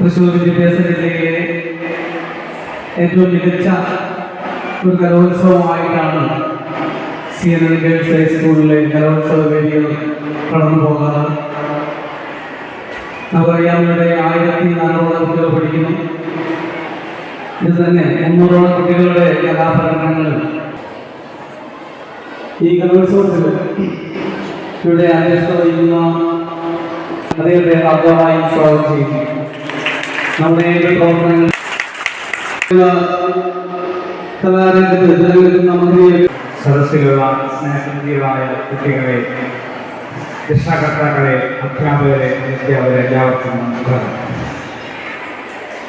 തൃശ്ശൂർ വിദ്യാഭ്യാസ ജില്ലയിലെ ഏറ്റവും മികച്ച ഒരു കലോത്സവമായിട്ടാണ് സി എൻ എൽ ഗേൾസ് ഹൈസ്കൂളിലെ കലോത്സവ വേദികൾ കടന്നു പോകുന്നത്. നമുക്കറിയാം ഇവിടെ ആയിരത്തി നാനൂറോളം കുട്ടികൾ പഠിക്കുന്നു. ഇത് തന്നെ മുന്നൂറോളം കുട്ടികളുടെ കലാപ്രകടനങ്ങൾ. ഈ കലോത്സവത്തിൽ ഇവിടെ അധ്യക്ഷത വഹിക്കുന്ന അദ്ദേഹത്തെ ആദ്യമായി സ്വാഗതം ചെയ്യുന്നു. നമ്മുടെ പ്രവർത്തനങ്ങൾ കലാരംഗത്ത് നിലനിൽക്കുന്ന മന്ത്രിയെ സദസ്സിലുള്ള സ്നേഹനിധികളായ കുട്ടികളെ രക്ഷാകർത്താക്കളെ അധ്യാപകരെ എല്ലാവർക്കും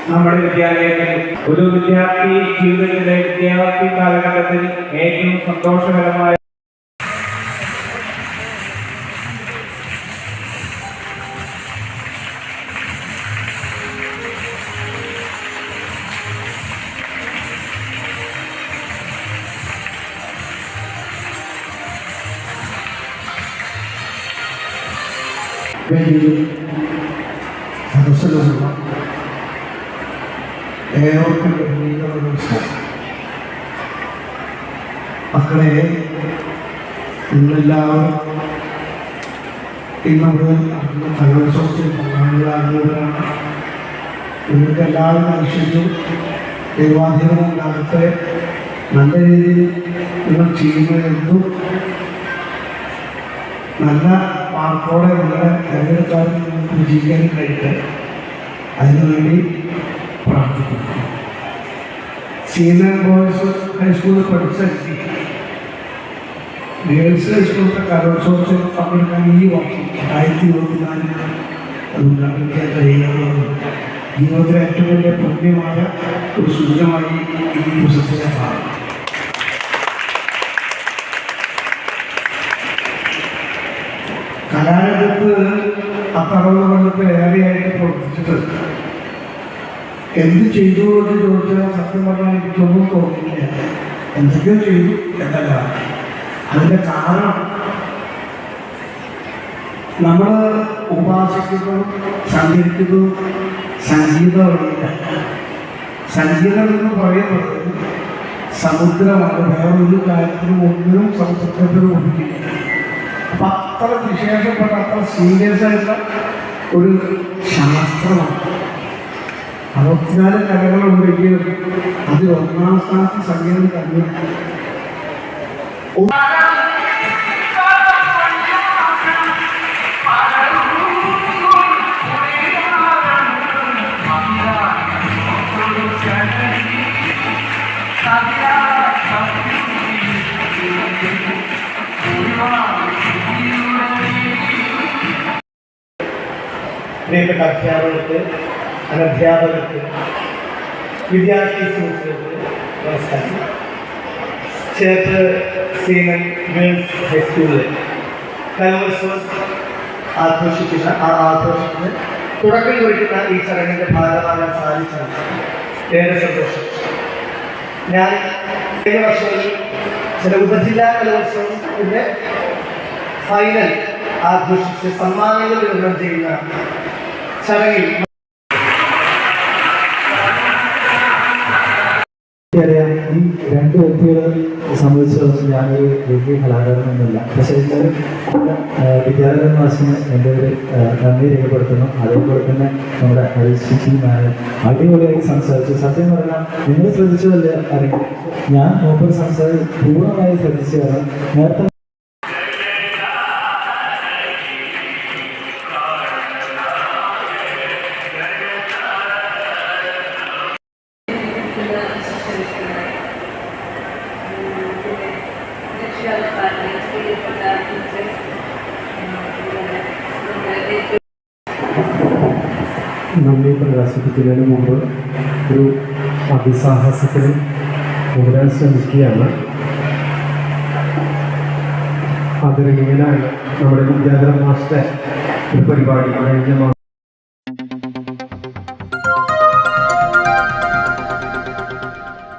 നമ്മുടെ വിദ്യാലയത്തിൽ ഒരു വിദ്യാർത്ഥി ജീവിതത്തിലെ വിദ്യാർത്ഥി കാലഘട്ടത്തിൽ ഏറ്റവും സന്തോഷകരമായ വേദിയിൽ സദസ്സിലുള്ള ഏവർക്കും നമസ്കാരം. മക്കളെ നിങ്ങളെല്ലാവരും ഇന്ന് മുതൽ കലോത്സവത്തിൽ പങ്കാളികളാകുന്നവരാണ് നിങ്ങൾക്ക് എല്ലാവരും ഐശ്വര്യവും ദൈവാധീനവും കാലത്തെ നല്ല രീതിയിൽ നിങ്ങൾ ചെയ്യുന്നതെന്തും നല്ല മാർക്കോടെ നിങ്ങളെ തിരഞ്ഞെടുക്കാനും വിജയിക്കാൻ കഴിയട്ടെ. അതിനുവേണ്ടി പ്രാർത്ഥിക്കുന്നു. സീനിയർ ബോയ്സ് ഹൈസ്കൂളിൽ പഠിച്ച ഗേൾസ് ഹൈസ്കൂളിലെ കലോത്സവത്തിൽ പങ്കെടുക്കാൻ ഈ വർഷം രണ്ടായിരത്തി ഇരുപത്തിനാലിൽ ഉണ്ടാക്കാൻ കഴിയുന്നത് ജീവിതത്തിലെ ഏറ്റവും വലിയ പുണ്യമായ ഒരു സൂചനമായി ഈ ദിവസത്തിനെ കാണും കലാരംഗത്ത് അത്തറുപത് ഏറെയായിട്ട് പ്രവർത്തിച്ചിട്ട് എന്ത് ചെയ്തു എന്ന് ചോദിച്ചാൽ സത്യം പറഞ്ഞാൽ എനിക്കൊന്നും തോന്നിയില്ല. എന്തൊക്കെയോ ചെയ്തു എന്നല്ല. അതിന്റെ കാരണം നമ്മൾ ഉപാസിക്കുന്നു സഞ്ചരിക്കുന്നു സംഗീത വഴിയില്ല സംഗീതം എന്ന് പറയുന്നത് സമുദ്രമാണ്. വേറൊരു കാര്യത്തിനും ഒന്നിനും സമുദ്രത്തിനും ഒന്നില്ല അപ്പൊ അത്ര വിശേഷപ്പെട്ട അത്ര സീരിയസ് ആയിട്ടുള്ള ഒരു ശാസ്ത്രമാണ്. അറുപത്തിനാല് കലകളുണ്ടെങ്കിൽ അതിൽ ഒന്നാം സ്ഥാനത്ത് സംഗീതം തന്നെ പ്രിയപ്പെട്ട അധ്യാപകർക്ക് അനധ്യാപകർക്ക് വിദ്യാർത്ഥി സുഹൃത്തുക്കൾക്ക് നമസ്കാരം. ചേർത്ത് സീനൻ ഗേൾസ് ഹൈസ്കൂളിൽ കലോത്സവം ആഘോഷിക്കുന്ന ആ ആഘോഷത്തിന് തുടക്കം കുറിക്കുന്ന ഈ ചടങ്ങിന്റെ ഭാഗമാകാൻ സാധിച്ചത് ഏറെ സന്തോഷം. ഞാൻ കഴിഞ്ഞ വർഷങ്ങളിൽ ചില ഉപജില്ലാ കലോത്സവത്തിന്റെ ഫൈനൽ ആഘോഷിച്ച് സമ്മാനങ്ങൾ വിതരണം ചെയ്യുന്ന ചടങ്ങിൽ ഈ രണ്ട് വ്യക്തികളെ സംബന്ധിച്ചിടത്തോളം ഞാൻ ഈ വലിയ കലാകാരനൊന്നുമില്ല. പക്ഷേ വിദ്യാലയ മാസിന് എന്റെ ഒരു നന്ദി രേഖപ്പെടുത്തുന്നു. അതേപോലെ തന്നെ നമ്മുടെ ഹരിശി മാനൻ അടിപൊളിയായി സംസാരിച്ചു. സത്യം പറഞ്ഞാൽ നിങ്ങൾ ശ്രദ്ധിച്ചതല്ല അറിയാം? ഞാൻ മൂപ്പർ സംസാരിച്ച് പൂർണമായി ശ്രദ്ധിച്ചതാണ്. നേരത്തെ നമ്മെ പ്രകാശിപ്പിക്കുന്നതിന് മുമ്പ് ഒരു അതിസാഹസത്തിന് മുതിരാൻ ശ്രമിക്കുകയാണ്. ആദരണീയനായ നമ്മുടെ വിദ്യാധര മാസ്റ്റർ ഒരു പരിപാടി. കഴിഞ്ഞ